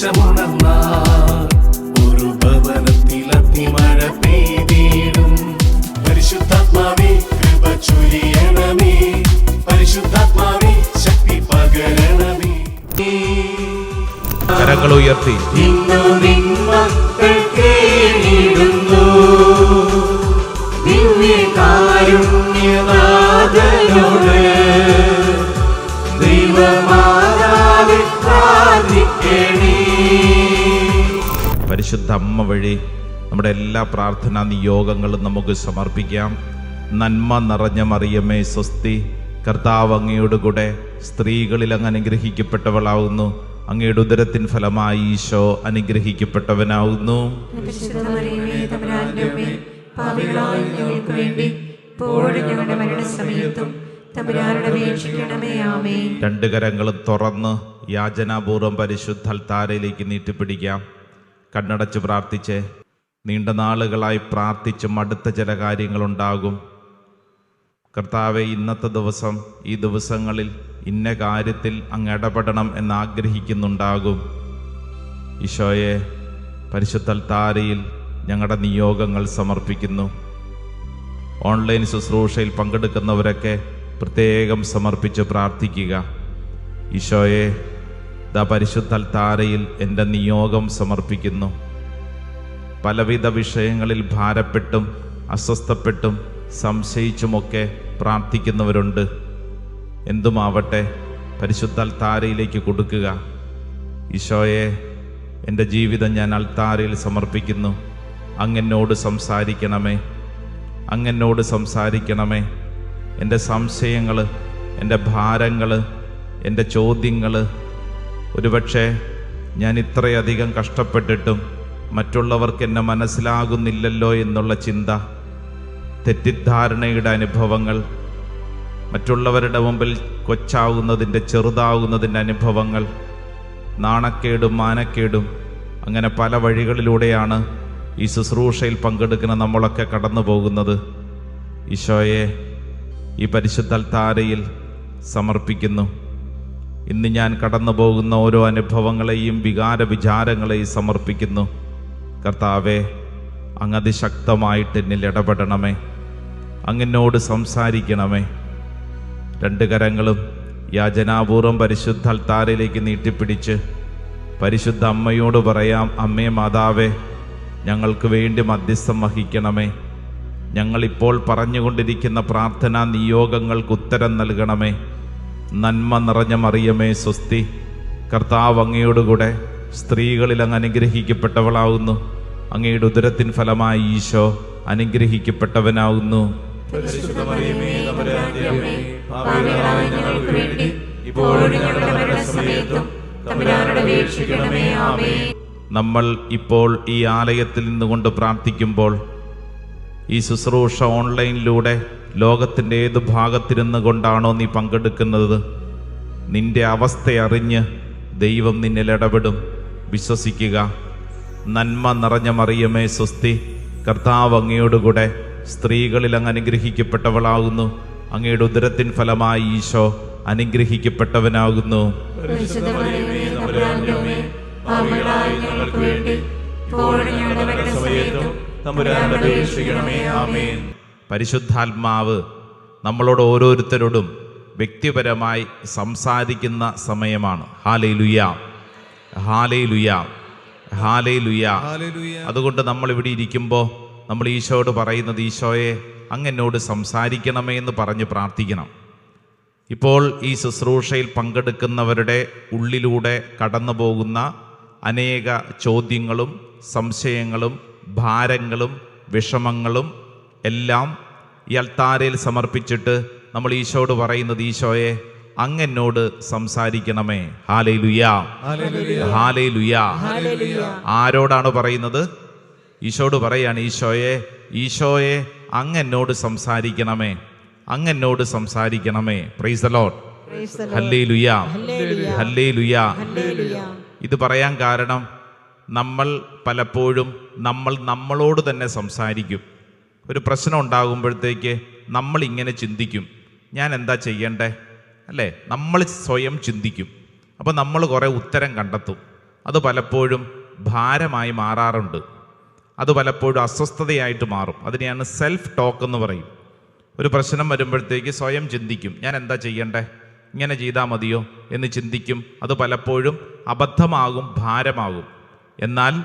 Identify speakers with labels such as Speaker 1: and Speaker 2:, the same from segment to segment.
Speaker 1: ദേശമുണർന്നാൽ ഒരു ഭവനത്തിൽ അത്തിമഴ പെയ്തിടും. പരിശുദ്ധാത്മാവേ കൃപ ചൊരിയണമേ. പരിശുദ്ധാത്മാവേ ശക്തി പകരണമേ.
Speaker 2: കരങ്ങൾ ഉയർത്തി. പരിശുദ്ധ അമ്മ വഴി നമ്മുടെ എല്ലാ പ്രാർത്ഥനാ നിയോഗങ്ങളും നമുക്ക് സമർപ്പിക്കാം. നന്മ നിറഞ്ഞ മറിയമേ സ്വസ്തി. കർത്താവ് അങ്ങയോട് കൂടെ സ്ത്രീകളിൽ അങ്ങ് അനുഗ്രഹിക്കപ്പെട്ടവളാവുന്നു. അങ്ങയുടെ ഉദരത്തിൻ ഫലമായി ഈശോ അനുഗ്രഹിക്കപ്പെട്ടവനാവുന്നു. രണ്ട് കരങ്ങളും തുറന്ന് യാചനാപൂർവം പരിശുദ്ധ അൽത്താരയിലേക്ക് നീട്ടിപ്പിടിക്കാം. കണ്ണടച്ച് പ്രാർത്ഥിച്ച്. നീണ്ട നാളുകളായി പ്രാർത്ഥിച്ച് മടുത്ത ചില കാര്യങ്ങളുണ്ടാകും. കർത്താവെ ഇന്നത്തെ ദിവസം ഈ ദിവസങ്ങളിൽ ഇന്ന കാര്യത്തിൽ അങ്ങ് ഇടപെടണം എന്ന് ആഗ്രഹിക്കുന്നുണ്ടാകും ഈശോയെ പരിശുദ്ധൽ താരയിൽ ഞങ്ങളുടെ നിയോഗങ്ങൾ സമർപ്പിക്കുന്നു. ഓൺലൈൻ ശുശ്രൂഷയിൽ പങ്കെടുക്കുന്നവരൊക്കെ പ്രത്യേകം സമർപ്പിച്ച് പ്രാർത്ഥിക്കുക. ഈശോയെ ദാ പരിശുദ്ധൽ താരയിൽ എന്റെ നിയോഗം സമർപ്പിക്കുന്നു. പലവിധ വിഷയങ്ങളിൽ ഭാരപ്പെട്ടും അസ്വസ്ഥപ്പെട്ടും സംശയിച്ചുമൊക്കെ പ്രാർത്ഥിക്കുന്നവരുണ്ട്. എന്തുമാവട്ടെ പരിശുദ്ധ അൽത്താരയിലേക്ക് കൊടുക്കുക. ഈശോയെ എന്റെ ജീവിതം ഞാൻ അൽത്താരയിൽ സമർപ്പിക്കുന്നു. അങ്ങെന്നോട് സംസാരിക്കണമേ. അങ്ങെന്നോട് സംസാരിക്കണമേ. എന്റെ സംശയങ്ങൾ എന്റെ ഭാരങ്ങൾ എന്റെ ചോദ്യങ്ങൾ ഒരുപക്ഷെ ഞാൻ ഇത്രയധികം കഷ്ടപ്പെട്ടിട്ടും മറ്റുള്ളവർക്ക് എന്നെ മനസ്സിലാകുന്നില്ലല്ലോ എന്നുള്ള ചിന്ത തെറ്റിദ്ധാരണയുടെ അനുഭവങ്ങൾ മറ്റുള്ളവരുടെ മുമ്പിൽ കൊച്ചാവുന്നതിന്റെ ചെറുതാവുന്നതിന്റെ അനുഭവങ്ങൾ നാണക്കേടും മാനക്കേടും അങ്ങനെ പല വഴികളിലൂടെയാണ് ഈ ശുശ്രൂഷയിൽ പങ്കെടുക്കുന്ന നമ്മളൊക്കെ കടന്നു പോകുന്നത് ഈശോയെ ഈ പരിശുദ്ധ താരയിൽ സമർപ്പിക്കുന്നു. ഇന്ന് ഞാൻ കടന്നു പോകുന്ന ഓരോ അനുഭവങ്ങളെയും വികാര വിചാരങ്ങളെയും സമർപ്പിക്കുന്നു. കർത്താവെ അങ്ങ് അതിശക്തമായിട്ട് എന്നിൽ ഇടപെടണമേ. അങ്ങനോട് സംസാരിക്കണമേ. രണ്ട് കരങ്ങളും യാചനാപൂർവം പരിശുദ്ധ അൽത്താരയിലേക്ക് നീട്ടിപ്പിടിച്ച് പരിശുദ്ധ അമ്മയോട് പറയാം അമ്മേ മാതാവേ ഞങ്ങൾക്ക് വേണ്ടി മധ്യസ്ഥം വഹിക്കണമേ. ഞങ്ങളിപ്പോൾ പറഞ്ഞുകൊണ്ടിരിക്കുന്ന പ്രാർത്ഥനാ നിയോഗങ്ങൾക്ക് ഉത്തരം നൽകണമേ. നന്മ നിറഞ്ഞ മറിയമേ സ്വസ്തി. കർത്താവ് അങ്ങയോടുകൂടെ സ്ത്രീകളിൽ അങ്ങ് അനുഗ്രഹിക്കപ്പെട്ടവളാവുന്നു. അങ്ങയുടെ ഉദരത്തിൻ ഫലമായി ഈശോ അനുഗ്രഹിക്കപ്പെട്ടവനാവുന്നു. നമ്മൾ ഇപ്പോൾ ഈ ആലയത്തിൽ നിന്നുകൊണ്ട് പ്രാർത്ഥിക്കുമ്പോൾ ഈ ശുശ്രൂഷ ഓൺലൈനിലൂടെ ലോകത്തിന്റെ ഏത് ഭാഗത്തിരുന്ന് കൊണ്ടാണോ നീ പങ്കെടുക്കുന്നത്? നിന്റെ അവസ്ഥ അറിഞ്ഞ് ദൈവം നിന്നിൽ ഇടപെടും. വിശ്വസിക്കുക. നന്മ നിറഞ്ഞ മറിയമേ സ്വസ്തി. കർത്താവ് അങ്ങയോടുകൂടെ സ്ത്രീകളിൽ അങ്ങ് അനുഗ്രഹിക്കപ്പെട്ടവളാകുന്നു. അങ്ങയുടെ ഉദരത്തിൻ ഫലമായി ഈശോ അനുഗ്രഹിക്കപ്പെട്ടവനാകുന്നു.
Speaker 3: പരിശുദ്ധമറിയമേ തമ്പുരാന്റെ അമ്മേ പാപികളായ ഞങ്ങൾക്ക് വേണ്ടി ഇപ്പോഴും ഞങ്ങളുടെ മരണസമയത്തും തമ്പുരാനോട് അപേക്ഷിക്കണമേ ആമേ
Speaker 2: പരിശുദ്ധാത്മാവ് നമ്മളോട് ഓരോരുത്തരോടും വ്യക്തിപരമായി സംസാരിക്കുന്ന സമയമാണ്. ഹാലേ ലുയ ഹാലേ ലുയ ഹാലേ ലുയ അതുകൊണ്ട് നമ്മൾ ഇവിടെ ഇരിക്കുമ്പോൾ നമ്മൾ ഈശോയോട് പറയുന്നത് ഈശോയെ അങ്ങ് എന്നോട് സംസാരിക്കണമേ എന്ന് പറഞ്ഞ് പ്രാർത്ഥിക്കണം. ഇപ്പോൾ ഈ ശുശ്രൂഷയിൽ പങ്കെടുക്കുന്നവരുടെ ഉള്ളിലൂടെ കടന്നു പോകുന്ന അനേക ചോദ്യങ്ങളും സംശയങ്ങളും ഭാരങ്ങളും വിഷമങ്ങളും എല്ലാം ഇയാൾ താരയിൽ സമർപ്പിച്ചിട്ട് നമ്മൾ ഈശോട് പറയുന്നത് ഈശോയെ അങ്ങനോട് സംസാരിക്കണമേ. ഹാലേ ലുയാ ഹാലേ ലുയാ ആരോടാണ് പറയുന്നത്? ഈശോട് പറയാണ് ഈശോയെ ഈശോയെ അങ്ങനോട് സംസാരിക്കണമേ. അങ്ങനോട് സംസാരിക്കണമേ. Praise the lord hallelujah hallelujah ലുയാ ഇത് പറയാൻ കാരണം നമ്മൾ പലപ്പോഴും നമ്മൾ നമ്മളോട് തന്നെ സംസാരിക്കും. ഒരു പ്രശ്നം ഉണ്ടാകുമ്പോഴത്തേക്ക് നമ്മൾ ഇങ്ങനെ ചിന്തിക്കും. ഞാൻ എന്താ ചെയ്യണ്ടേ? അല്ലേ? നമ്മൾ സ്വയം ചിന്തിക്കും. അപ്പോൾ നമ്മൾ കുറേ ഉത്തരം കണ്ടെത്തും. അത് പലപ്പോഴും ഭാരമായി മാറാറുണ്ട്. അത് പലപ്പോഴും അസ്വസ്ഥതയായിട്ട് മാറും. അതിനെയാണ് സെൽഫ് ടോക്ക് എന്ന് പറയും. ഒരു പ്രശ്നം വരുമ്പോഴത്തേക്ക് സ്വയം ചിന്തിക്കും. ഞാൻ എന്താ ചെയ്യണ്ടേ? ഇങ്ങനെ ചെയ്താൽ മതിയോ? എന്ന് ചിന്തിക്കും. അത് പലപ്പോഴും അബദ്ധമാകും ഭാരമാകും. എന്നാൽ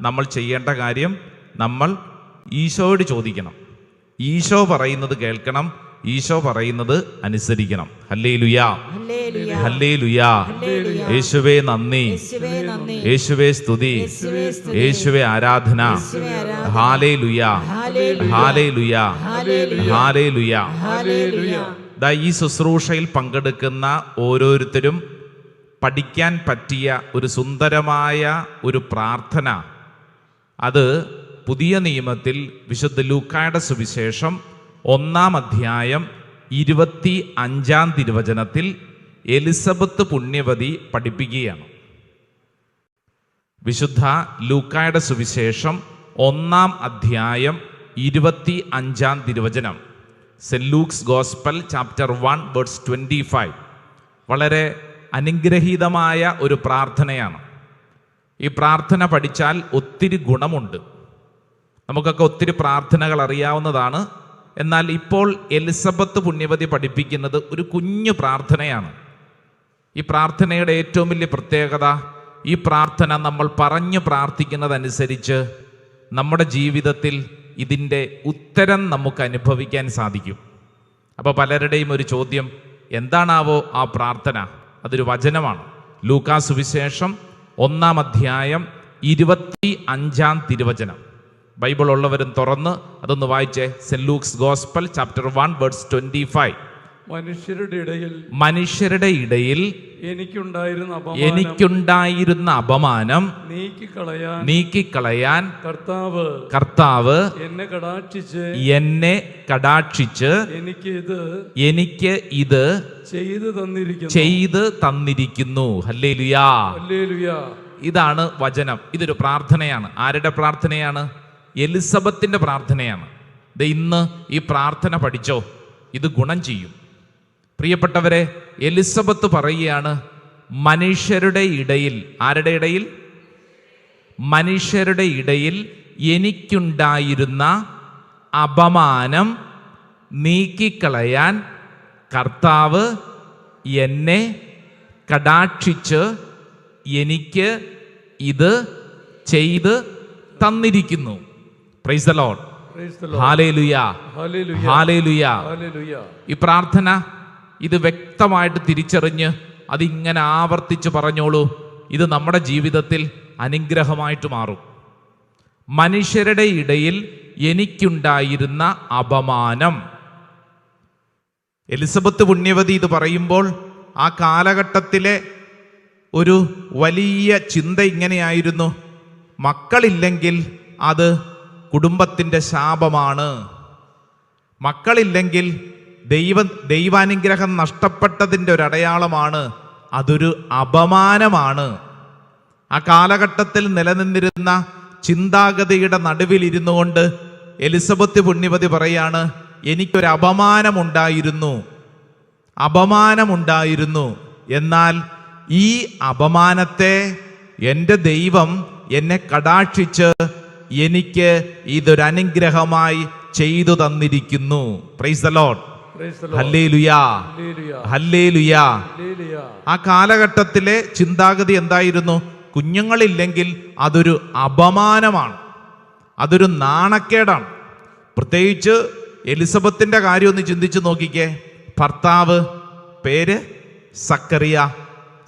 Speaker 2: നമ്മൾ ചെയ്യേണ്ട കാര്യം നമ്മൾ ഈശോയോട് ചോദിക്കണം. ഈശോ പറയുന്നത് കേൾക്കണം. ഈശോ പറയുന്നത് അനുസരിക്കണം. ഹല്ലേ ലുയാ
Speaker 4: ഹല്ലേലൂയ.
Speaker 2: ഹല്ലേ ലുയാ
Speaker 4: ഹല്ലേലൂയ.
Speaker 2: യേശുവേ നന്ദി.
Speaker 4: യേശുവേ
Speaker 2: സ്തുതി.
Speaker 4: യേശുവേ
Speaker 2: ആരാധന. ഹാലേ ലുയാ. ഹാലേ ലുയാ. ഹാലേ ലുയാ. ദാ ഈ ശുശ്രൂഷയിൽ പങ്കെടുക്കുന്ന ഓരോരുത്തരും പഠിക്കാൻ പറ്റിയ ഒരു സുന്ദരമായ ഒരു പ്രാർത്ഥന. അത് പുതിയ നിയമത്തിൽ വിശുദ്ധ ലൂക്കായുടെ സുവിശേഷം ഒന്നാം അധ്യായം ഇരുപത്തി അഞ്ചാം തിരുവചനത്തിൽ എലിസബത്ത് പുണ്യവതി പഠിപ്പിക്കുകയാണ്. വിശുദ്ധ ലൂക്കായുടെ സുവിശേഷം ഒന്നാം അധ്യായം ഇരുപത്തി അഞ്ചാം തിരുവചനം Saint Luke's gospel chapter one words twenty five. വളരെ അനുഗ്രഹീതമായ ഒരു പ്രാർത്ഥനയാണ്. ഈ പ്രാർത്ഥന പഠിച്ചാൽ ഒത്തിരി ഗുണമുണ്ട്. നമുക്കൊക്കെ ഒത്തിരി പ്രാർത്ഥനകൾ അറിയാവുന്നതാണ്. എന്നാൽ ഇപ്പോൾ എലിസബത്ത് പുണ്യവതി പഠിപ്പിക്കുന്നത് ഒരു കുഞ്ഞു പ്രാർത്ഥനയാണ്. ഈ പ്രാർത്ഥനയുടെ ഏറ്റവും വലിയ പ്രത്യേകത ഈ പ്രാർത്ഥന നമ്മൾ പറഞ്ഞു പ്രാർത്ഥിക്കുന്നതനുസരിച്ച് നമ്മുടെ ജീവിതത്തിൽ ഇതിന്റെ ഉത്തരം നമുക്ക് അനുഭവിക്കാൻ സാധിക്കും. അപ്പോൾ പലരുടെയും ഒരു ചോദ്യം എന്താണാവോ ആ പ്രാർത്ഥന? അതൊരു വചനമാണ്. ലൂക്കാ സുവിശേഷം ഒന്നാം അധ്യായം ഇരുപത്തി അഞ്ചാം തിരുവചനം. ബൈബിൾ ഉള്ളവരും തുറന്ന് അതൊന്ന് വായിച്ചേ. Saint Luke's gospel chapter one words twenty five.
Speaker 3: മനുഷ്യരുടെ ഇടയിൽ
Speaker 2: മനുഷ്യരുടെ ഇടയിൽ
Speaker 3: എനിക്കുണ്ടായിരുന്ന
Speaker 2: എനിക്കുണ്ടായിരുന്ന അപമാനം
Speaker 3: നീക്കിക്കളയാൻ
Speaker 2: നീക്കിക്കളയാൻ
Speaker 3: കർത്താവ്
Speaker 2: കർത്താവ്
Speaker 3: എന്നെ കടാക്ഷിച്ച്
Speaker 2: എന്നെ കടാക്ഷിച്ച്
Speaker 3: എനിക്ക് ഇത്
Speaker 2: എനിക്ക് ഇത്
Speaker 3: ചെയ്തു തന്നിരിക്കുന്നു.
Speaker 2: ചെയ്ത് തന്നിരിക്കുന്നു. ഹല്ലേലുയാ.
Speaker 3: ഹല്ലേലൂയ.
Speaker 2: ഇതാണ് വചനം. ഇതൊരു പ്രാർത്ഥനയാണ്. ആരുടെ പ്രാർത്ഥനയാണ്? എലിസബത്തിന്റെ പ്രാർത്ഥനയാണ്. ഇത് ഇന്ന് ഈ പ്രാർത്ഥന പഠിച്ചോ ഇത് ഗുണം ചെയ്യും. പ്രിയപ്പെട്ടവരെ എലിസബത്ത് പറയുകയാണ് മനുഷ്യരുടെ ഇടയിൽ ആരുടെ ഇടയിൽ? മനുഷ്യരുടെ ഇടയിൽ എനിക്കുണ്ടായിരുന്ന അപമാനം നീക്കിക്കളയാൻ കർത്താവ് എന്നെ കടാക്ഷിച്ച് എനിക്ക് ഇത് ചെയ്ത് തന്നിരിക്കുന്നു. പ്രൈസ് ദ
Speaker 3: ലോഡ്
Speaker 2: ഈ പ്രാർത്ഥന ഇത് വ്യക്തമായിട്ട് തിരിച്ചറിഞ്ഞ് അതിങ്ങനെ ആവർത്തിച്ച് പറഞ്ഞോളൂ. ഇത് നമ്മുടെ ജീവിതത്തിൽ അനുഗ്രഹമായിട്ട് മാറും. മനുഷ്യരുടെ ഇടയിൽ എനിക്കുണ്ടായിരുന്ന അപമാനം. എലിസബത്ത് പുണ്യവതി ഇത് പറയുമ്പോൾ ആ കാലഘട്ടത്തിലെ ഒരു വലിയ ചിന്ത ഇങ്ങനെയായിരുന്നു. മക്കളില്ലെങ്കിൽ അത് കുടുംബത്തിന്റെ ശാപമാണ്. മക്കളില്ലെങ്കിൽ ദൈവ ദൈവാനുഗ്രഹം നഷ്ടപ്പെട്ടതിന്റെ ഒരു അടയാളമാണ് അതൊരു അപമാനമാണ്. ആ കാലഘട്ടത്തിൽ നിലനിന്നിരുന്ന ചിന്താഗതിയുടെ നടുവിൽ ഇരുന്നു കൊണ്ട് എലിസബത്ത് പുണ്യവതി പറയാണ് എനിക്കൊരു അപമാനമുണ്ടായിരുന്നു. അപമാനമുണ്ടായിരുന്നു. എന്നാൽ ഈ അപമാനത്തെ എന്റെ ദൈവം എന്നെ കടാക്ഷിച്ച് എനിക്ക് ഇതൊരു അനുഗ്രഹമായി ചെയ്തു തന്നിരിക്കുന്നു. പ്രൈസ് ദ ലോഡ് ആ കാലഘട്ടത്തിലെ ചിന്താഗതി എന്തായിരുന്നു? കുഞ്ഞുങ്ങളില്ലെങ്കിൽ അതൊരു അപമാനമാണ്. അതൊരു നാണക്കേടാണ്. പ്രത്യേകിച്ച് എലിസബത്തിന്റെ കാര്യം ഒന്ന് ചിന്തിച്ചു നോക്കിക്കേ. ഭർത്താവ് പേര് സക്കറിയ.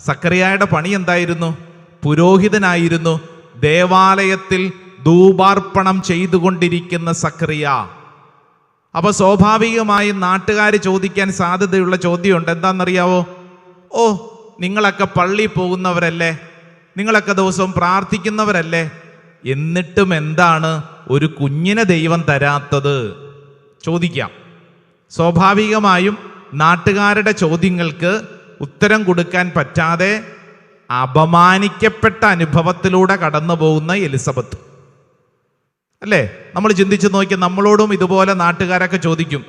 Speaker 2: സക്കറിയായുടെ പണി എന്തായിരുന്നു? പുരോഹിതനായിരുന്നു. ദേവാലയത്തിൽ ധൂപാർപ്പണം ചെയ്തുകൊണ്ടിരിക്കുന്ന സക്രിയ. അപ്പൊ സ്വാഭാവികമായും നാട്ടുകാർ ചോദിക്കാൻ സാധ്യതയുള്ള ചോദ്യമുണ്ട്. എന്താണെന്നറിയാവോ? ഓ നിങ്ങളൊക്കെ പള്ളി പോകുന്നവരല്ലേ? നിങ്ങളൊക്കെ ദിവസവും പ്രാർത്ഥിക്കുന്നവരല്ലേ? എന്നിട്ടും എന്താണ് ഒരു കുഞ്ഞിനെ ദൈവം തരാത്തത്? ചോദിക്കാം. സ്വാഭാവികമായും നാട്ടുകാരുടെ ചോദ്യങ്ങൾക്ക് ഉത്തരം കൊടുക്കാൻ പറ്റാതെ അപമാനിക്കപ്പെട്ട അനുഭവത്തിലൂടെ കടന്നു പോകുന്ന എലിസബത്ത്. അല്ലേ? നമ്മൾ ചിന്തിച്ച് നോക്കി നമ്മളോടും ഇതുപോലെ നാട്ടുകാരൊക്കെ ചോദിക്കും.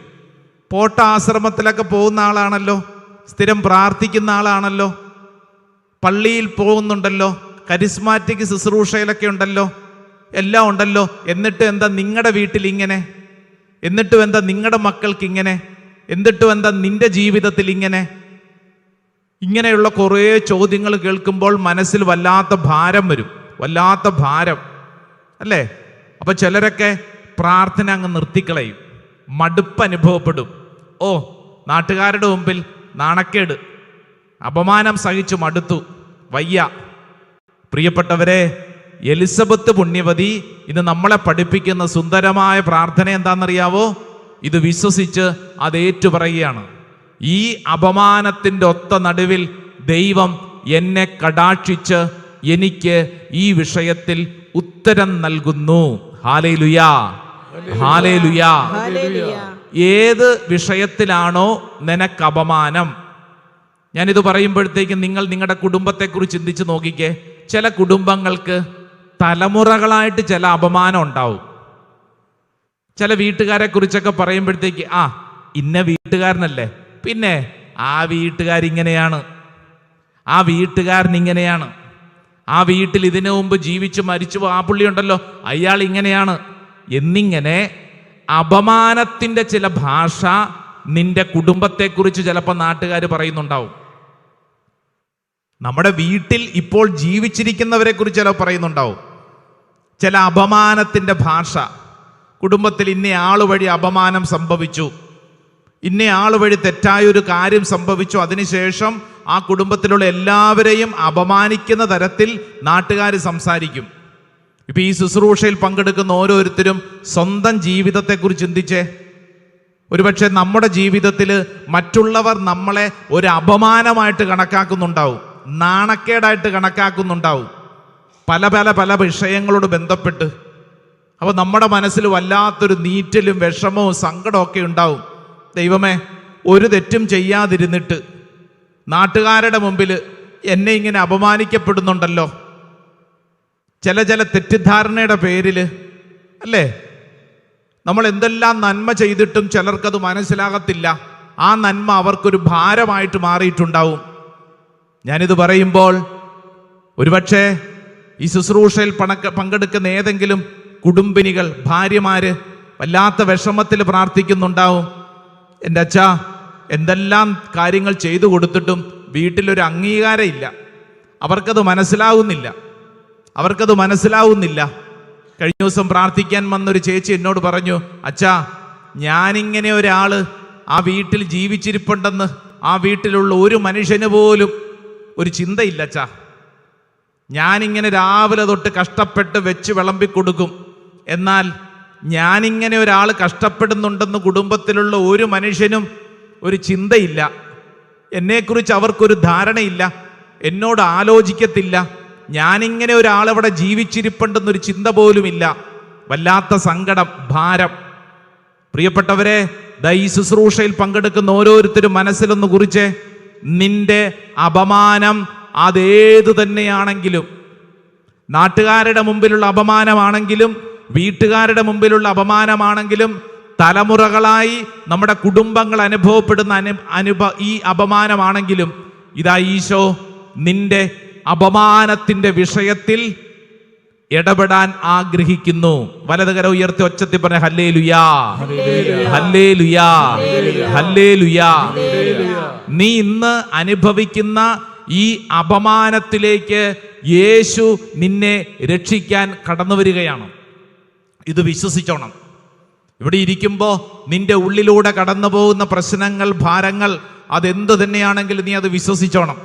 Speaker 2: പോട്ട ആശ്രമത്തിലൊക്കെ പോകുന്ന ആളാണല്ലോ? സ്ഥിരം പ്രാർത്ഥിക്കുന്ന ആളാണല്ലോ? പള്ളിയിൽ പോകുന്നുണ്ടല്ലോ? കരിസ്മാറ്റിക് ശുശ്രൂഷയിലൊക്കെ ഉണ്ടല്ലോ? എല്ലാം ഉണ്ടല്ലോ? എന്നിട്ട് എന്താ നിങ്ങളുടെ വീട്ടിൽ ഇങ്ങനെ എന്നിട്ടും എന്താ നിങ്ങളുടെ മക്കൾക്ക് ഇങ്ങനെ എന്നിട്ടും എന്താ നിന്റെ ജീവിതത്തിൽ ഇങ്ങനെ ഇങ്ങനെയുള്ള കുറേ ചോദ്യങ്ങൾ കേൾക്കുമ്പോൾ മനസ്സിൽ വല്ലാത്ത ഭാരം വരും. വല്ലാത്ത ഭാരം. അല്ലേ? അപ്പൊ ചിലരൊക്കെ പ്രാർത്ഥന അങ്ങ് നിർത്തിക്കളയും മടുപ്പ് അനുഭവപ്പെടും. ഓ നാട്ടുകാരുടെ മുമ്പിൽ നാണക്കേട് അപമാനം സഹിച്ചു മടുത്തു. വയ്യ. പ്രിയപ്പെട്ടവരെ എലിസബത്ത് പുണ്യവതി ഇന്ന് നമ്മളെ പഠിപ്പിക്കുന്ന സുന്ദരമായ പ്രാർത്ഥന എന്താണെന്നറിയാവോ? ഇത് വിശ്വസിച്ച് അത് ഏറ്റുപറയുകയാണ്. ഈ അപമാനത്തിന്റെ ഒത്ത നടുവിൽ ദൈവം എന്നെ കടാക്ഷിച്ച് എനിക്ക് ഈ വിഷയത്തിൽ ഉത്തരം നൽകുന്നു. ഏത് വിഷയത്തിലാണോ നിനക്ക് അപമാനം ഞാനിത് പറയുമ്പോഴത്തേക്കും നിങ്ങൾ നിങ്ങളുടെ കുടുംബത്തെക്കുറിച്ച് ചിന്തിച്ച് നോക്കിക്കേ. ചില കുടുംബങ്ങൾക്ക് തലമുറകളായിട്ട് ചില അപമാനം ഉണ്ടാവും. ചില വീട്ടുകാരെ കുറിച്ചൊക്കെ പറയുമ്പോഴത്തേക്ക് ആ ഇന്ന വീട്ടുകാരനല്ലേ? പിന്നെ ആ വീട്ടുകാരിങ്ങനെയാണ്. ആ വീട്ടുകാരൻ ഇങ്ങനെയാണ് ആ വീട്ടിൽ ഇതിനു മുമ്പ് ജീവിച്ച് മരിച്ചു ആ പുള്ളി ഉണ്ടല്ലോ. അയാൾ ഇങ്ങനെയാണ്. എന്നിങ്ങനെ അപമാനത്തിന്റെ ചില ഭാഷ നിന്റെ കുടുംബത്തെക്കുറിച്ച് ചിലപ്പോൾ നാട്ടുകാർ പറയുന്നുണ്ടാവും. നമ്മുടെ വീട്ടിൽ ഇപ്പോൾ ജീവിച്ചിരിക്കുന്നവരെ കുറിച്ച് ചില പറയുന്നുണ്ടാവും. ചില അപമാനത്തിന്റെ ഭാഷ. കുടുംബത്തിൽ ഇന്ന ആൾ വഴി അപമാനം സംഭവിച്ചു. ഇന്ന ആൾ വഴി തെറ്റായ ഒരു കാര്യം സംഭവിച്ചു. അതിനുശേഷം ആ കുടുംബത്തിലുള്ള എല്ലാവരെയും അപമാനിക്കുന്ന തരത്തിൽ നാട്ടുകാർ സംസാരിക്കും. ഇപ്പൊ ഈ ശുശ്രൂഷയിൽ പങ്കെടുക്കുന്ന ഓരോരുത്തരും സ്വന്തം ജീവിതത്തെക്കുറിച്ച് ചിന്തിച്ചേ. ഒരുപക്ഷെ നമ്മുടെ ജീവിതത്തിൽ മറ്റുള്ളവർ നമ്മളെ ഒരു അപമാനമായിട്ട് കണക്കാക്കുന്നുണ്ടാവും. നാണക്കേടായിട്ട് കണക്കാക്കുന്നുണ്ടാവും. പല പല പല വിഷയങ്ങളോട് ബന്ധപ്പെട്ട്. അപ്പോൾ നമ്മുടെ മനസ്സിൽ വല്ലാത്തൊരു നീറ്റലും വിഷമവും സങ്കടമൊക്കെ ഉണ്ടാവും. ദൈവമേ ഒരു തെറ്റും ചെയ്യാതിരുന്നിട്ട് നാട്ടുകാരുടെ മുമ്പിൽ എന്നെ ഇങ്ങനെ അപമാനിക്കപ്പെടുന്നുണ്ടല്ലോ. ചില ചില തെറ്റിദ്ധാരണയുടെ പേരിൽ അല്ലേ? നമ്മൾ എന്തെല്ലാം നന്മ ചെയ്തിട്ടും ചിലർക്കത് മനസ്സിലാകത്തില്ല. ആ നന്മ അവർക്കൊരു ഭാരമായിട്ട് മാറിയിട്ടുണ്ടാവും. ഞാനിത് പറയുമ്പോൾ ഒരുപക്ഷെ ഈ ശുശ്രൂഷയിൽ പണക്ക പങ്കെടുക്കുന്ന ഏതെങ്കിലും കുടുംബിനികൾ ഭാര്യമാര് വല്ലാത്ത വിഷമത്തിൽ പ്രാർത്ഥിക്കുന്നുണ്ടാവും. എന്റെ അച്ഛ എന്തെല്ലാം കാര്യങ്ങൾ ചെയ്തു കൊടുത്തിട്ടും വീട്ടിലൊരു അംഗീകാരം ഇല്ല അവർക്കത് മനസ്സിലാവുന്നില്ല. അവർക്കത് മനസ്സിലാവുന്നില്ല. കഴിഞ്ഞ ദിവസം പ്രാർത്ഥിക്കാൻ വന്നൊരു ചേച്ചി എന്നോട് പറഞ്ഞു അച്ഛാ ഞാനിങ്ങനെ ഒരാൾ ആ വീട്ടിൽ ജീവിച്ചിരിപ്പുണ്ടെന്ന് ആ വീട്ടിലുള്ള ഒരു മനുഷ്യന് പോലും ഒരു ചിന്തയില്ല അച്ഛാ. ഞാനിങ്ങനെ രാവിലെ തൊട്ട് കഷ്ടപ്പെട്ട് വെച്ച് വിളമ്പി കൊടുക്കും. എന്നാൽ ഞാനിങ്ങനെ ഒരാൾ കഷ്ടപ്പെടുന്നുണ്ടെന്ന് കുടുംബത്തിലുള്ള ഒരു മനുഷ്യനും ഒരു ചിന്തയില്ല. എന്നെക്കുറിച്ച് അവർക്കൊരു ധാരണയില്ല. എന്നോട് ആലോചിക്കത്തില്ല. ഞാനിങ്ങനെ ഒരാളവിടെ ജീവിച്ചിരിപ്പുണ്ടെന്നൊരു ചിന്ത പോലുമില്ല. വല്ലാത്ത സങ്കടം ഭാരം. പ്രിയപ്പെട്ടവരെ ദൈ ശുശ്രൂഷയിൽ പങ്കെടുക്കുന്ന ഓരോരുത്തരും മനസ്സിലൊന്ന് കുറിച്ച്. നിന്റെ അപമാനം അതേതു തന്നെയാണെങ്കിലും നാട്ടുകാരുടെ മുമ്പിലുള്ള അപമാനമാണെങ്കിലും വീട്ടുകാരുടെ മുമ്പിലുള്ള അപമാനമാണെങ്കിലും തലമുറകളായി നമ്മുടെ കുടുംബങ്ങൾ അനുഭവപ്പെടുന്ന അനു അനുഭ ഈ അപമാനമാണെങ്കിലും ഇതാ ഈശോ നിന്റെ അപമാനത്തിന്റെ വിഷയത്തിൽ ഇടപെടാൻ ആഗ്രഹിക്കുന്നു. വലതുകര ഉയർത്തി ഒച്ചത്തിൽ പറഞ്ഞ ഹല്ലേ ലുയാ ഹല്ലേ ലുയാ ഹല്ലേ ലുയാ നീ ഇന്ന് അനുഭവിക്കുന്ന ഈ അപമാനത്തിലേക്ക് യേശു നിന്നെ രക്ഷിക്കാൻ കടന്നു വരികയാണ്. ഇത് വിശ്വസിച്ചോണം. ഇവിടെ ഇരിക്കുമ്പോൾ നിന്റെ ഉള്ളിലൂടെ കടന്നു പോകുന്ന പ്രശ്നങ്ങൾ ഭാരങ്ങൾ അതെന്ത് തന്നെയാണെങ്കിലും നീ അത് വിശ്വസിച്ചോണം.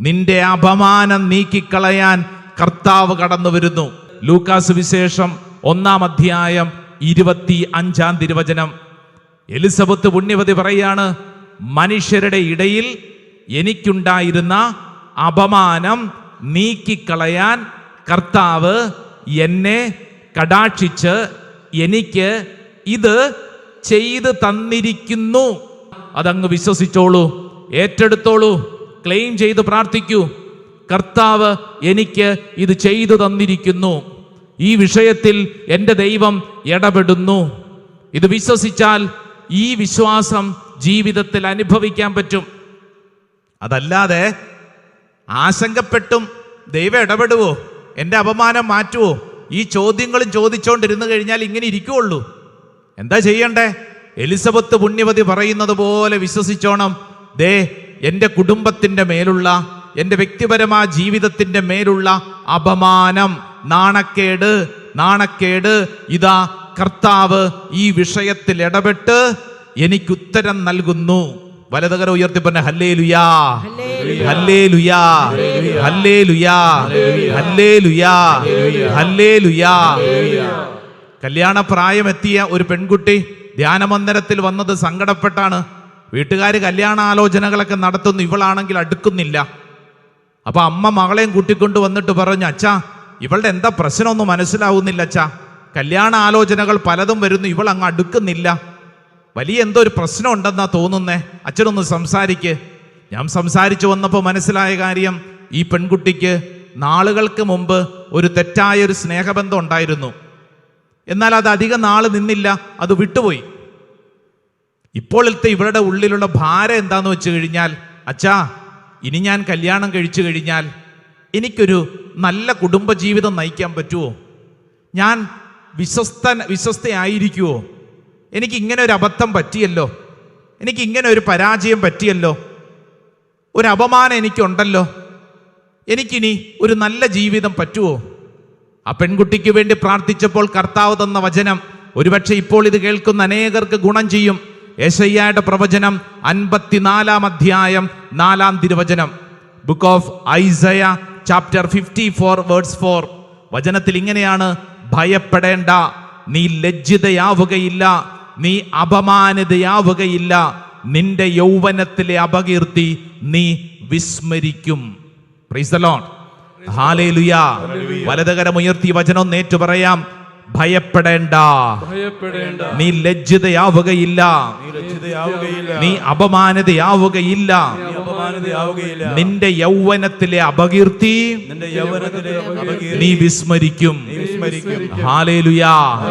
Speaker 2: നിന്റെ അപമാനം നീക്കിക്കളയാൻ കർത്താവ് കടന്നു വരുന്നു. ലൂക്കാസ് വിശേഷം ഒന്നാം അധ്യായം ഇരുപത്തി അഞ്ചാം തിരുവചനം. എലിസബത്ത് പുണ്യവതി പറയാണ് മനുഷ്യരുടെ ഇടയിൽ എനിക്കുണ്ടായിരുന്ന അപമാനം നീക്കിക്കളയാൻ കർത്താവ് എന്നെ കടാക്ഷിച്ച് എനിക്ക് ഇത് ചെയ്ത് തന്നിരിക്കുന്നു. അതങ്ങ് വിശ്വസിച്ചോളൂ. ഏറ്റെടുത്തോളൂ. ക്ലെയിം ചെയ്ത് പ്രാർത്ഥിക്കൂ. കർത്താവ് എനിക്ക് ഇത് ചെയ്തു തന്നിരിക്കുന്നു. ഈ വിഷയത്തിൽ എന്റെ ദൈവം ഇടപെടുന്നു. ഇത് വിശ്വസിച്ചാൽ ഈ വിശ്വാസം ജീവിതത്തിൽ അനുഭവിക്കാൻ പറ്റും. അതല്ലാതെ ആശങ്കപ്പെട്ടും ദൈവം ഇടപെടുവോ? എന്റെ അപമാനം മാറ്റുവോ? ഈ ചോദ്യങ്ങളും ചോദിച്ചുകൊണ്ടിരുന്നു കഴിഞ്ഞാൽ ഇങ്ങനെ ഇരിക്കുള്ളൂ എന്താ ചെയ്യണ്ടേ? എലിസബത്ത് പുണ്യവതി പറയുന്നത് പോലെ വിശ്വസിച്ചോണം. ദേ എന്റെ കുടുംബത്തിന്റെ മേലുള്ള എന്റെ വ്യക്തിപരമായ ജീവിതത്തിന്റെ മേലുള്ള അപമാനം. നാണക്കേട് നാണക്കേട്. ഇതാ കർത്താവ് ഈ വിഷയത്തിൽ ഇടപെട്ട് എനിക്ക് ഉത്തരം നൽകുന്നു. വലതുകര ഉയർത്തി പറഞ്ഞ ഹല്ലേ ലുയാ ഹല്ലേ ലുയാ ഹല്ലേ ലുയാ ഹല്ലേ ലുയാ ഹല്ലേ ലുയാ കല്യാണ പ്രായമെത്തിയ ഒരു പെൺകുട്ടി ധ്യാനമന്ദിരത്തിൽ വന്നത് സങ്കടപ്പെട്ടാണ്. വീട്ടുകാർ കല്യാണ ആലോചനകളൊക്കെ നടത്തുന്നു ഇവളാണെങ്കിൽ അടുക്കുന്നില്ല. അപ്പൊ അമ്മ മകളെയും കൂട്ടിക്കൊണ്ട് വന്നിട്ട് പറഞ്ഞു അച്ഛാ ഇവളുടെ എന്താ പ്രശ്നമൊന്നും മനസ്സിലാവുന്നില്ല അച്ഛാ. കല്യാണ ആലോചനകൾ പലതും വരുന്നു ഇവൾ അങ്ങ് അടുക്കുന്നില്ല. വലിയ എന്തോ ഒരു പ്രശ്നം ഉണ്ടെന്നാ തോന്നുന്നേ. അച്ഛനൊന്ന് സംസാരിക്ക്. ഞാൻ സംസാരിച്ചു വന്നപ്പോൾ മനസ്സിലായ കാര്യം ഈ പെൺകുട്ടിക്ക് നാളുകൾക്ക് മുമ്പ് ഒരു തെറ്റായ ഒരു സ്നേഹബന്ധം ഉണ്ടായിരുന്നു. എന്നാൽ അത് അധികം നാൾ നിന്നില്ല അത് വിട്ടുപോയി. ഇപ്പോഴത്തെ ഇവരുടെ ഉള്ളിലുള്ള ഭാരം എന്താന്ന് വെച്ച് കഴിഞ്ഞാൽ അച്ഛാ ഇനി ഞാൻ കല്യാണം കഴിച്ചു കഴിഞ്ഞാൽ എനിക്കൊരു നല്ല കുടുംബജീവിതം നയിക്കാൻ പറ്റുമോ ഞാൻ വിശ്വസ്ത വിശ്വസ്തയായിരിക്കുമോ എനിക്ക് ഇങ്ങനെ ഒരു അബദ്ധം പറ്റിയല്ലോ? എനിക്ക് ഇങ്ങനെ ഒരു പരാജയം പറ്റിയല്ലോ? ഒരു അപമാനം എനിക്കുണ്ടല്ലോ? എനിക്കിനി ഒരു നല്ല ജീവിതം പറ്റുമോ ആ പെൺകുട്ടിക്ക് വേണ്ടി പ്രാർത്ഥിച്ചപ്പോൾ കർത്താവ് തന്ന വചനം ഒരുപക്ഷെ ഇപ്പോൾ ഇത് കേൾക്കുന്ന അനേകർക്ക് ഗുണം ചെയ്യും. യേശയ്യയുടെ പ്രവചനം അൻപത്തിനാലാം അധ്യായം നാലാം തിരുവചനം. Book of Isaiah chapter fifty four words four വചനത്തിൽ ഇങ്ങനെയാണ് ഭയപ്പെടേണ്ട നീ ലജ്ജിതയാവുകയില്ല നീ അപമാനിതയാവുകയില്ല നിന്റെ യൗവനത്തിലെ അപകീർത്തി നീ വിസ്മരിക്കും. Praise lord hallelujah. വലതുകരം ഉയർത്തി വചനം നേറ്റു പറയാം. ഭയപ്പെടേണ്ട. നീ ലജ്ജിതയാവുകയില്ല. നീ അപമാനിതയാവുകയില്ല. നിന്റെ യൗവനത്തിലെ അപകീർത്തി നീ വിസ്മരിക്കും. ഹാലേലുയാ.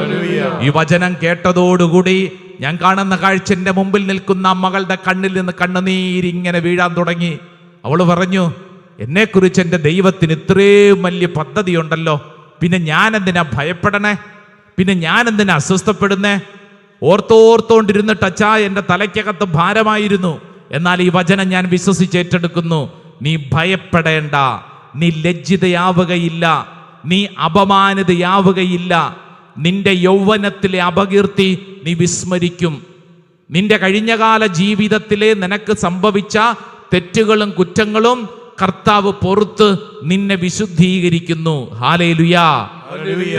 Speaker 2: ഈ വചനം കേട്ടതോടുകൂടി ഞാൻ കാണുന്ന കാഴ്ച എന്റെ മുമ്പിൽ നിൽക്കുന്ന മകളുടെ കണ്ണിൽ നിന്ന് കണ്ണുനീരിങ്ങനെ വീഴാൻ തുടങ്ങി. അവൾ പറഞ്ഞു എന്നെക്കുറിച്ച് എന്റെ ദൈവത്തിന് ഇത്രയും വലിയ പദ്ധതി ഉണ്ടല്ലോ പിന്നെ ഞാൻ എന്തിനാ ഭയപ്പെടണേ? പിന്നെ ഞാൻ എന്തിനാ അസ്വസ്ഥപ്പെടുന്നേ? ഓർത്തോർത്തോണ്ടിരുന്നിട്ട് അച്ഛാ എന്റെ തലയ്ക്കകത്ത് ഭാരമായിരുന്നു. എന്നാൽ ഈ വചനം ഞാൻ വിശ്വസിച്ച് ഏറ്റെടുക്കുന്നു നീ ഭയപ്പെടേണ്ട. നീ ലജ്ജിതയാവുകയില്ല. നീ അപമാനിതയാവുകയില്ല. നിന്റെ യൗവനത്തിലെ അപകീർത്തി നീ വിസ്മരിക്കും. നിന്റെ കഴിഞ്ഞകാല ജീവിതത്തിലെ നിനക്ക് സംഭവിച്ച തെറ്റുകളും കുറ്റങ്ങളും കർത്താവ് പൊറത്ത് നിന്നെ വിശുദ്ധീകരിക്കുന്നു. ഹാലേലുയാ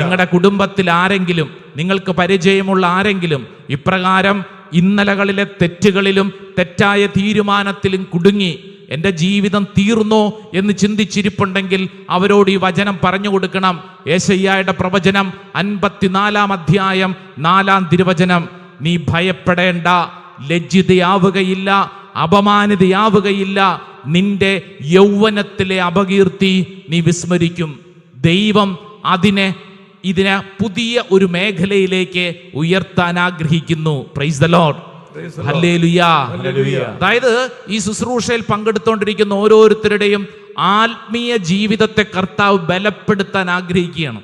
Speaker 2: നിങ്ങളുടെ കുടുംബത്തിൽ ആരെങ്കിലും നിങ്ങൾക്ക് പരിചയമുള്ള ആരെങ്കിലും ഇപ്രകാരം ഇന്നലകളിലെ തെറ്റുകളിലും തെറ്റായ തീരുമാനത്തിലും കുടുങ്ങി എന്റെ ജീവിതം തീർന്നോ എന്ന് ചിന്തിച്ചിരിപ്പുണ്ടെങ്കിൽ അവരോട് ഈ വചനം പറഞ്ഞു കൊടുക്കണം. ഏശയ്യായുടെ പ്രവചനം അൻപത്തിനാലാം അധ്യായം നാലാം തിരുവചനം. നീ ഭയപ്പെടേണ്ട ലജ്ജിതയാവുകയില്ല അപമാനിതയാവുകയില്ല നിന്റെ യൗവനത്തിലെ അപകീർത്തി നീ വിസ്മരിക്കും. ദൈവം അതിനെ ഇതിനെ പുതിയ ഒരു മേഖലയിലേക്ക് ഉയർത്താൻ ആഗ്രഹിക്കുന്നു. പ്രൈസ് ദ ലോഡ് അതായത് ഈ ശുശ്രൂഷയിൽ പങ്കെടുത്തുകൊണ്ടിരിക്കുന്ന ഓരോരുത്തരുടെയും ആത്മീയ ജീവിതത്തെ കർത്താവ് ബലപ്പെടുത്താൻ ആഗ്രഹിക്കുകയാണ്.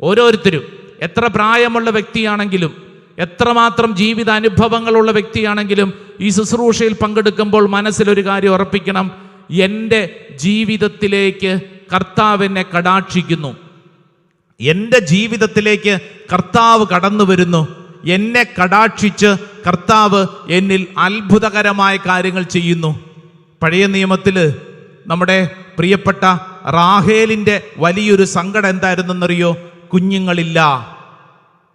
Speaker 2: ഓരോരുത്തരും എത്ര പ്രായമുള്ള വ്യക്തിയാണെങ്കിലും എത്രമാത്രം ജീവിത അനുഭവങ്ങളുള്ള വ്യക്തിയാണെങ്കിലും ഈ ശുശ്രൂഷയിൽ പങ്കെടുക്കുമ്പോൾ മനസ്സിലൊരു കാര്യം ഉറപ്പിക്കണം. എന്റെ ജീവിതത്തിലേക്ക് കർത്താവ് എന്നെ കടാക്ഷിക്കുന്നു. എന്റെ ജീവിതത്തിലേക്ക് കർത്താവ് കടന്നു വരുന്നു. എന്നെ കടാക്ഷിച്ച് കർത്താവ് എന്നിൽ അത്ഭുതകരമായ കാര്യങ്ങൾ ചെയ്യുന്നു. പഴയ നിയമത്തിൽ നമ്മുടെ പ്രിയപ്പെട്ട റാഹേലിന്റെ വലിയൊരു സങ്കടം എന്തായിരുന്നെന്നറിയോ? കുഞ്ഞുങ്ങളില്ല.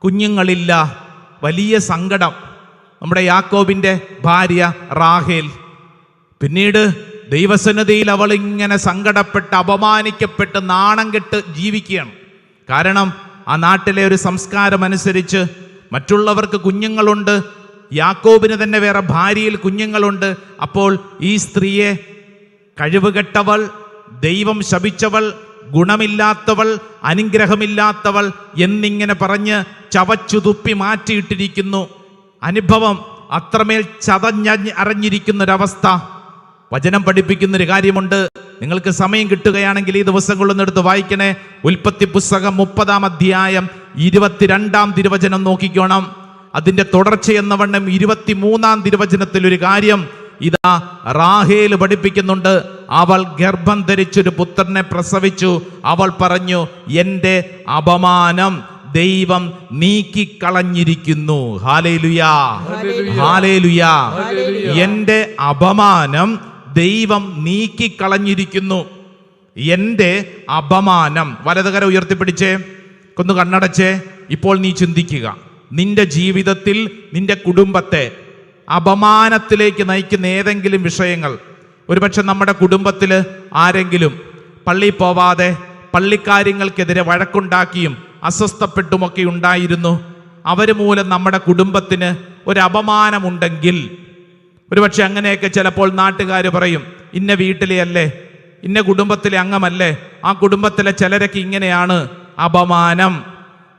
Speaker 2: കുഞ്ഞുങ്ങളില്ല. വലിയ സങ്കടം. നമ്മുടെ യാക്കോബിന്റെ ഭാര്യ റാഹേൽ. പിന്നീട് ദൈവസന്നതിയിൽ അവൾ ഇങ്ങനെ സങ്കടപ്പെട്ട് അപമാനിക്കപ്പെട്ട് നാണം കെട്ട് ജീവിക്കുകയാണ്. കാരണം ആ നാട്ടിലെ ഒരു സംസ്കാരം അനുസരിച്ച് മറ്റുള്ളവർക്ക് കുഞ്ഞുങ്ങളുണ്ട് യാക്കോബിന് തന്നെ വേറെ ഭാര്യയിൽ കുഞ്ഞുങ്ങളുണ്ട്. അപ്പോൾ ഈ സ്ത്രീയെ കഴിവുകെട്ടവൾ ദൈവം ശപിച്ചവൾ ഗുണമില്ലാത്തവൾ അനുഗ്രഹമില്ലാത്തവൾ എന്നിങ്ങനെ പറഞ്ഞ് ചവച്ചു തുപ്പി മാറ്റിയിട്ടിരിക്കുന്നു. അനുഭവം അത്രമേൽ ചതഞ്ഞ അറിഞ്ഞിരിക്കുന്നൊരവസ്ഥ. വചനം പഠിപ്പിക്കുന്നൊരു കാര്യമുണ്ട്. നിങ്ങൾക്ക് സമയം കിട്ടുകയാണെങ്കിൽ ഈ ദിവസങ്ങളൊന്നും എടുത്ത് വായിക്കണേ. ഉൽപ്പത്തി പുസ്തകം മുപ്പതാം അധ്യായം ഇരുപത്തിരണ്ടാം തിരുവചനം നോക്കിക്കോണം. അതിന്റെ തുടർച്ചയെന്ന വണ്ണം ഇരുപത്തിമൂന്നാം തിരുവചനത്തിൽ ഒരു കാര്യം ഇതാ റാഹേൽ പഠിപ്പിക്കുന്നുണ്ട്. അവൾ ഗർഭം ധരിച്ചൊരു പുത്രനെ പ്രസവിച്ചു. അവൾ പറഞ്ഞു എന്റെ അപമാനം ദൈവം നീക്കിക്കളഞ്ഞിരിക്കുന്നു. ഹാലേലുയാ. ഹാലേലുയാ. എന്റെ അപമാനം ദൈവം നീക്കിക്കളഞ്ഞിരിക്കുന്നു. എന്റെ അപമാനം. വലതുകര ഉയർത്തിപ്പിടിച്ചേ കൊന്നു കണ്ണടച്ചേ. ഇപ്പോൾ നീ ചിന്തിക്കുക. നിന്റെ ജീവിതത്തിൽ നിന്റെ കുടുംബത്തെ അപമാനത്തിലേക്ക് നയിക്കുന്ന ഏതെങ്കിലും വിഷയങ്ങൾ ഒരുപക്ഷെ നമ്മുടെ കുടുംബത്തിൽ ആരെങ്കിലും പള്ളി പോവാതെ പള്ളിക്കാര്യങ്ങൾക്കെതിരെ വഴക്കുണ്ടാക്കിയും അസ്വസ്ഥപ്പെട്ടുമൊക്കെ ഉണ്ടായിരുന്നു. അവർ മൂലം നമ്മുടെ കുടുംബത്തിന് ഒരു അപമാനമുണ്ടെങ്കിൽ ഒരുപക്ഷെ അങ്ങനെയൊക്കെ ചിലപ്പോൾ നാട്ടുകാർ പറയും ഇന്ന വീട്ടിലെ അല്ലേ? ഇന്ന കുടുംബത്തിലെ അംഗമല്ലേ? ആ കുടുംബത്തിലെ ചിലരൊക്കെ ഇങ്ങനെയാണ്. അപമാനം.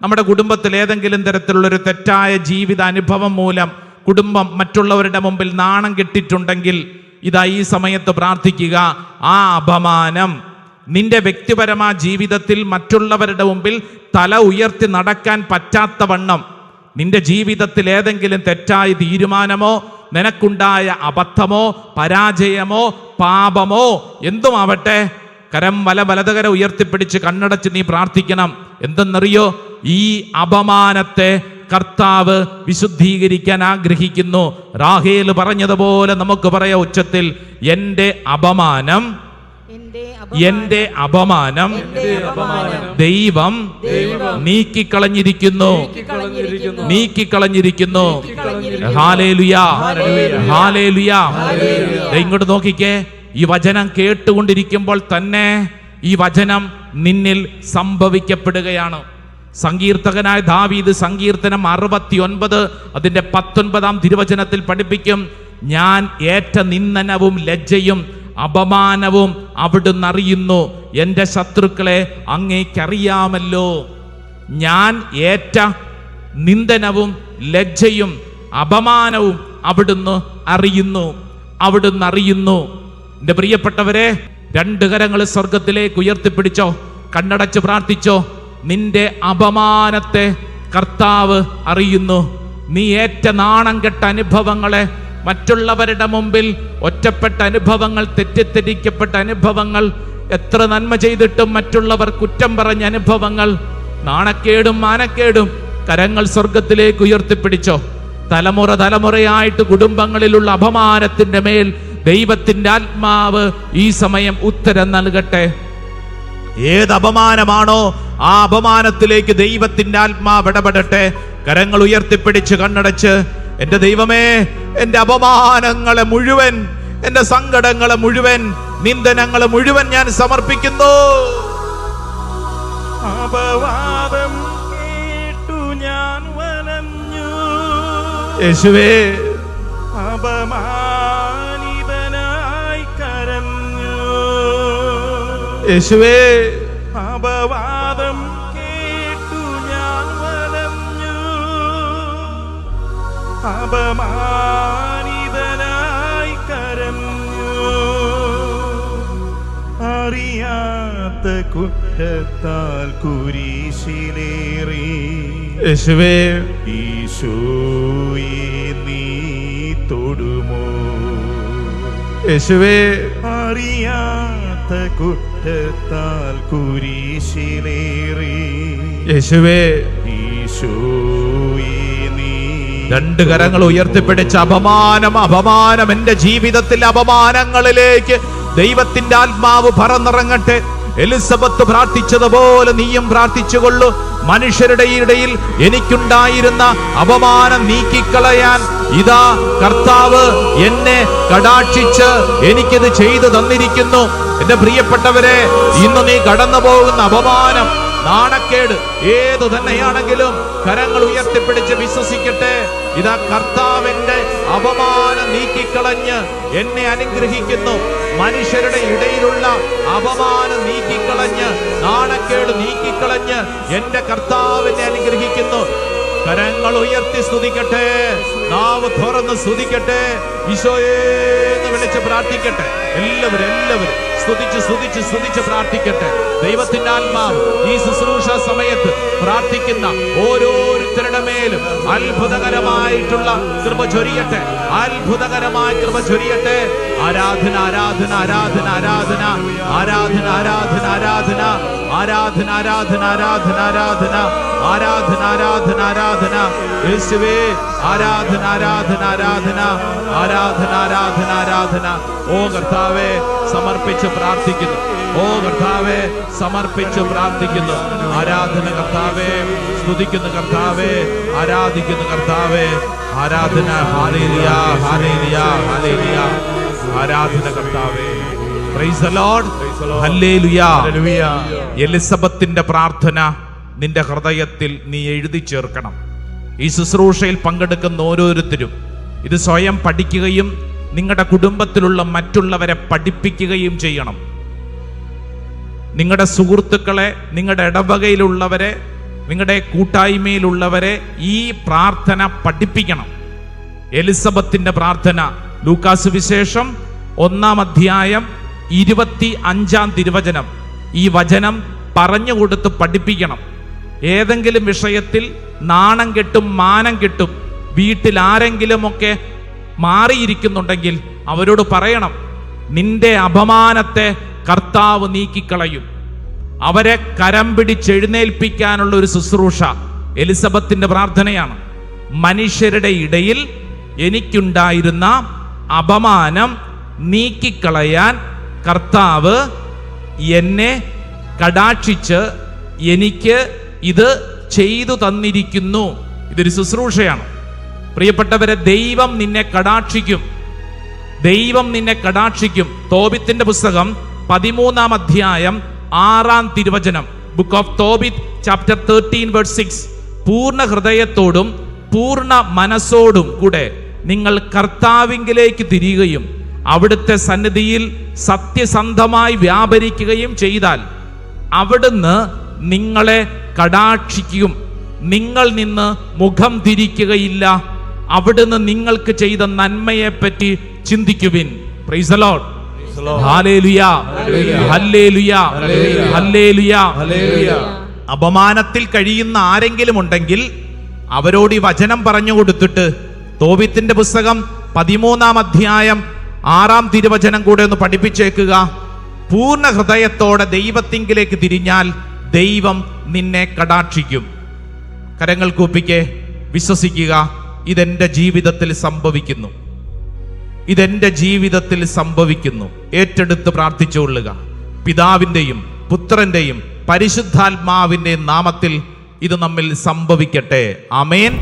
Speaker 2: നമ്മുടെ കുടുംബത്തിൽ ഏതെങ്കിലും തരത്തിലുള്ളൊരു തെറ്റായ ജീവിത അനുഭവം മൂലം കുടുംബം മറ്റുള്ളവരുടെ മുമ്പിൽ നാണം കെട്ടിട്ടുണ്ടെങ്കിൽ ഇതാ ഈ സമയത്ത് പ്രാർത്ഥിക്കുക. ആ അപമാനം നിന്റെ വ്യക്തിപരമായ ജീവിതത്തിൽ മറ്റുള്ളവരുടെ മുമ്പിൽ തല ഉയർത്തി നടക്കാൻ പറ്റാത്ത വണ്ണം നിന്റെ ജീവിതത്തിൽ ഏതെങ്കിലും തെറ്റായ തീരുമാനമോ നിനക്കുണ്ടായ അബദ്ധമോ പരാജയമോ പാപമോ എന്തുമാവട്ടെ കരം വല വലതകര ഉയർത്തിപ്പിടിച്ച് കണ്ണടച്ച് നീ പ്രാർത്ഥിക്കണം. എന്തെന്നറിയോ? ഈ അപമാനത്തെ കർത്താവ് വിശുദ്ധീകരിക്കാൻ ആഗ്രഹിക്കുന്നു. റാഹേൽ പറഞ്ഞതുപോലെ നമുക്ക് പറയാം ഉച്ചത്തിൽ എന്റെ അപമാനം
Speaker 5: എന്റെ
Speaker 2: അപമാനം
Speaker 5: എന്റെ അപമാനം
Speaker 2: ദൈവം നീക്കിക്കളഞ്ഞിരിക്കുന്നു.
Speaker 3: കളഞ്ഞിരിക്കുന്നു
Speaker 2: നീക്കിക്കളഞ്ഞിരിക്കുന്നു. ഹാലേലുയാ. ഹാലേലുയാ. ഇങ്ങോട്ട് നോക്കിക്കേ. ഈ വചനം കേട്ടുകൊണ്ടിരിക്കുമ്പോൾ തന്നെ ഈ വചനം നിന്നിൽ സംഭവിക്കപ്പെടുകയാണ്. സങ്കീർത്തകനായ ദാവീദ് സങ്കീർത്തനം അറുപത്തി ഒൻപത് അതിന്റെ പത്തൊൻപതാം തിരുവചനത്തിൽ പഠിപ്പിക്കും ഞാൻ ഏറ്റ നിന്ദനവും ലജ്ജയും അപമാനവും അവിടുന്ന് അറിയുന്നു എന്റെ ശത്രുക്കളെ അങ്ങേക്കറിയാമല്ലോ. ഞാൻ ഏറ്റ നിന്ദനവും ലജ്ജയും അപമാനവും അവിടുന്ന് അറിയുന്നു. അവിടുന്ന് അറിയുന്നു എന്റെ പ്രിയപ്പെട്ടവരെ രണ്ട് കരങ്ങൾ സ്വർഗത്തിലേക്ക് ഉയർത്തിപ്പിടിച്ചോ? കണ്ണടച്ച് പ്രാർത്ഥിച്ചോ? നിന്റെ അപമാനത്തെ കർത്താവ് അറിയുന്നു. നീ ഏറ്റ നാണം കെട്ട അനുഭവങ്ങളെ മറ്റുള്ളവരുടെ മുമ്പിൽ ഒറ്റപ്പെട്ട അനുഭവങ്ങൾ തെറ്റിദ്ധരിക്കപ്പെട്ട അനുഭവങ്ങൾ എത്ര നന്മ ചെയ്തിട്ടും മറ്റുള്ളവർ കുറ്റം പറഞ്ഞ അനുഭവങ്ങൾ നാണക്കേടും മാനക്കേടും കരങ്ങൾ സ്വർഗത്തിലേക്ക് ഉയർത്തിപ്പിടിച്ചോ. തലമുറ തലമുറയായിട്ട് കുടുംബങ്ങളിലുള്ള അപമാനത്തിന്റെ മേൽ ദൈവത്തിന്റെ ആത്മാവ് ഈ സമയം ഉത്തരം നൽകട്ടെ. ഏത് അപമാനമാണോ ആ അപമാനത്തിലേക്ക് ദൈവത്തിന്റെ ആത്മാവ് ഇടപെടട്ടെ കരങ്ങൾ ഉയർത്തിപ്പിടിച്ച് കണ്ണടച്ച് എന്റെ ദൈവമേ എന്റെ അപമാനങ്ങളെ മുഴുവൻ എന്റെ സങ്കടങ്ങളെ മുഴുവൻ നിന്ദനങ്ങളെ മുഴുവൻ ഞാൻ സമർപ്പിക്കുന്നു.
Speaker 4: അപവാദം കേട്ടു ഞാൻ വലഞ്ഞു.
Speaker 2: യേശുവേ.
Speaker 4: അപമാനിതനായി കരഞ്ഞു.
Speaker 2: യേശുവേ.
Speaker 4: അപവാദം അപമാനിതനായി കരഞ്ഞു. അറിയാത്ത കുറ്റത്താൽ കുരിശിലേറി.
Speaker 2: യേശുവേ.
Speaker 4: ഈശോയെ നീ തൊടുമോ?
Speaker 2: യേശുവേ.
Speaker 4: അറിയാത്ത കുറ്റത്താൽ കുരിശിലേറി.
Speaker 2: യേശുവേ.
Speaker 4: ഈശോയെ നീ
Speaker 2: രണ്ട് കരങ്ങൾ ഉയർത്തിപ്പിടിച്ച അപമാനം അപമാനം എന്റെ ജീവിതത്തിൽ അപമാനങ്ങളിലേക്ക് ദൈവത്തിന്റെ ആത്മാവ് പറന്നിറങ്ങട്ടെ. എലിസബത്ത് പ്രാർത്ഥിച്ചതുപോലെ നീയും പ്രാർത്ഥിച്ചുകൊള്ളു. മനുഷ്യരുടെ ഇടയിൽ എനിക്കുണ്ടായിരുന്ന അപമാനം നീക്കിക്കളയാൻ ഇതാ കർത്താവ് എന്നെ കടാക്ഷിച്ച് എനിക്കിത് ചെയ്തു തന്നിരിക്കുന്നു. എന്റെ പ്രിയപ്പെട്ടവരെ ഇന്ന് നീ കടന്നു പോകുന്ന അപമാനം നാണക്കേട് ഏതു തന്നെയാണെങ്കിലും കരങ്ങൾ ഉയർത്തിപ്പിടിച്ച് വിശ്വസിക്കട്ടെ. ഇതാ കർത്താവിന്റെ അപമാനം നീക്കിക്കളഞ്ഞ് എന്നെ അനുഗ്രഹിക്കുന്നു. മനുഷ്യരുടെ ഇടയിലുള്ള അപമാനം നീക്കിക്കളഞ്ഞ് നാണക്കേട് നീക്കിക്കളഞ്ഞ് എന്റെ കർത്താവിനെ അനുഗ്രഹിക്കുന്നു. കരങ്ങൾ ഉയർത്തി സ്തുതിക്കട്ടെ. നാവ് തുറന്ന് സ്തുതിക്കട്ടെ. എന്ന് വിളിച്ച് പ്രാർത്ഥിക്കട്ടെ. എല്ലാവരും എല്ലാവരും സ്തുതിച്ച് സ്തുതിച്ച് സ്തുതിച്ച് പ്രാർത്ഥിക്കട്ടെ. ദൈവത്തിന്റെ ആത്മാവ് ഈ ശുശ്രൂഷ സമയത്ത് പ്രാർത്ഥിക്കുന്ന ഓരോരുത്തരുടെ മേലും അത്ഭുതകരമായിട്ടുള്ള കൃപ ചൊരിയട്ടെ. അത്ഭുതകരമായ കൃപ ചൊരിയട്ടെ. ആരാധന ആരാധന ആരാധന ആരാധന. ആരാധന ആരാധന ആരാധന. ആരാധന ആരാധന ആരാധന ആരാധന. ആരാധന ആരാധന ആരാധന. യേശുവേ ആരാധന ആരാധന ആരാധന. ആരാധന ആരാധന ആരാധന. ഓ കർത്താവെ സമർപ്പിച്ച് പ്രാർത്ഥിക്കുന്നു. ഓ കർത്താവെ സമർപ്പിച്ച് പ്രാർത്ഥിക്കുന്നു. ആരാധന കർത്താവെ സ്തുതിക്കുന്നു കർത്താവെ. ആരാധിക്കുന്നു കർത്താവെ. ആരാധന ഹാലേലിയ ഹാലേലിയ ഹാലേലിയ ആരാധന കർത്താവെ. Praise the lord hallelujah. എലിസബത്തിന്റെ പ്രാർത്ഥന. നിന്റെ ഹൃദയത്തിൽ നീ എഴുതി ചേർക്കണം. ഈ ശുശ്രൂഷയിൽ പങ്കെടുക്കുന്ന ഓരോരുത്തരും ഇത് സ്വയം പഠിക്കുകയും നിങ്ങളുടെ കുടുംബത്തിലുള്ള മറ്റുള്ളവരെ പഠിപ്പിക്കുകയും ചെയ്യണം. നിങ്ങളുടെ സുഹൃത്തുക്കളെ നിങ്ങളുടെ ഇടവകയിലുള്ളവരെ നിങ്ങളുടെ കൂട്ടായ്മയിലുള്ളവരെ ഈ പ്രാർത്ഥന പഠിപ്പിക്കണം. എലിസബത്തിന്റെ പ്രാർത്ഥന. ലൂക്കാസ് വിശേഷം ഒന്നാം അധ്യായം ഇരുപത്തി അഞ്ചാം തിരുവചനം. ഈ വചനം പറഞ്ഞു കൊടുത്ത് പഠിപ്പിക്കണം. ഏതെങ്കിലും വിഷയത്തിൽ നാണം കെട്ടും മാനം കെട്ടും വീട്ടിൽ ആരെങ്കിലുമൊക്കെ മാറിയിരിക്കുന്നുണ്ടെങ്കിൽ അവരോട് പറയണം നിന്റെ അപമാനത്തെ കർത്താവ് നീക്കിക്കളയും. അവരെ കരം പിടിച്ചെഴുന്നേൽപ്പിക്കാനുള്ള ഒരു ശുശ്രൂഷ എലിസബത്തിന്റെ പ്രാർത്ഥനയാണ്. മനുഷ്യരുടെ ഇടയിൽ എനിക്കുണ്ടായിരുന്ന അപമാനം നീക്കിക്കളയാൻ കർത്താവ് എന്നെ കടാക്ഷിച്ച് എനിക്ക് ഇത് ചെയ്തു തന്നിരിക്കുന്നു. ഇതൊരു ശുശ്രൂഷയാണ്. പ്രിയപ്പെട്ടവരെ ദൈവം നിന്നെ കടാക്ഷിക്കും. ദൈവം നിന്നെ കടാക്ഷിക്കും. തോബിത്തിന്റെ പുസ്തകം പതിമൂന്നാം അധ്യായം ആറാം തിരുവചനം. Book of Tobit chapter thirteen word six പൂർണ ഹൃദയത്തോടും പൂർണ മനസ്സോടും കൂടെ നിങ്ങൾ കർത്താവിങ്കിലേക്ക് തിരിയുകയും അവിടുത്തെ സന്നിധിയിൽ സത്യസന്ധമായി വ്യാപരിക്കുകയും ചെയ്താൽ അവിടുന്ന് നിങ്ങളെ കടാക്ഷിക്കും. നിങ്ങൾ നിന്ന് മുഖം തിരിക്കുകയില്ല. അവിടുന്ന് നിങ്ങൾക്ക് ചെയ്ത നന്മയെ പറ്റി ചിന്തിക്കുവിൻ അപമാനത്തിൽ കഴിയുന്ന ആരെങ്കിലും ഉണ്ടെങ്കിൽ അവരോട് ഈ വചനം പറഞ്ഞു കൊടുത്തിട്ട് തോബിത്തിന്റെ പുസ്തകം പതിമൂന്നാം അധ്യായം ആറാം തിരുവചനം കൂടെ ഒന്ന് പഠിപ്പിച്ചേക്കുക. പൂർണ ഹൃദയത്തോടെ ദൈവത്തിങ്കിലേക്ക് തിരിഞ്ഞാൽ ദൈവം നിന്നെ കടാക്ഷിക്കും. കരങ്ങൾ കൂപ്പിക്കെ വിശ്വസിക്കുക ഇതെന്റെ ജീവിതത്തിൽ സംഭവിക്കുന്നു. ഇതെന്റെ ജീവിതത്തിൽ സംഭവിക്കുന്നു. ഏറ്റെടുത്ത് പ്രാർത്ഥിച്ചുകൊള്ളുക പിതാവിന്റെയും പുത്രന്റെയും പരിശുദ്ധാത്മാവിന്റെയും നാമത്തിൽ ഇത് നമ്മിൽ സംഭവിക്കട്ടെ. അമേൻ